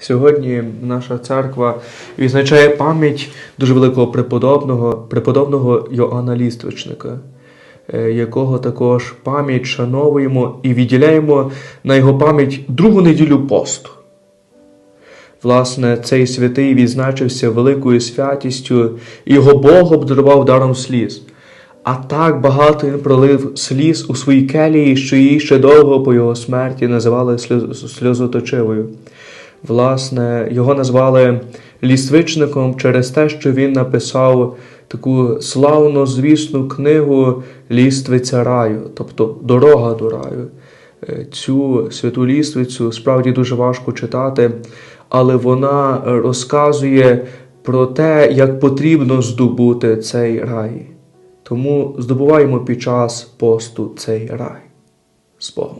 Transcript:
Сьогодні наша церква відзначає пам'ять дуже великого преподобного, преподобного Йоанна Ліствичника, е, якого також пам'ять шановуємо і відділяємо на його пам'ять другу неділю посту. Власне, цей святий відзначився великою святістю, і його Бог обдарував даром сліз. А так багато він пролив сліз у своїй келії, що її ще довго по його смерті називали сльозоточивою. Власне, його назвали ліствичником через те, що він написав таку славну звісну книгу Ліствиця раю, тобто Дорога до раю. Е, Цю святу ліствицю справді дуже важко читати, але вона розказує про те, як потрібно здобути цей рай. Тому здобуваємо під час посту цей рай з Богом.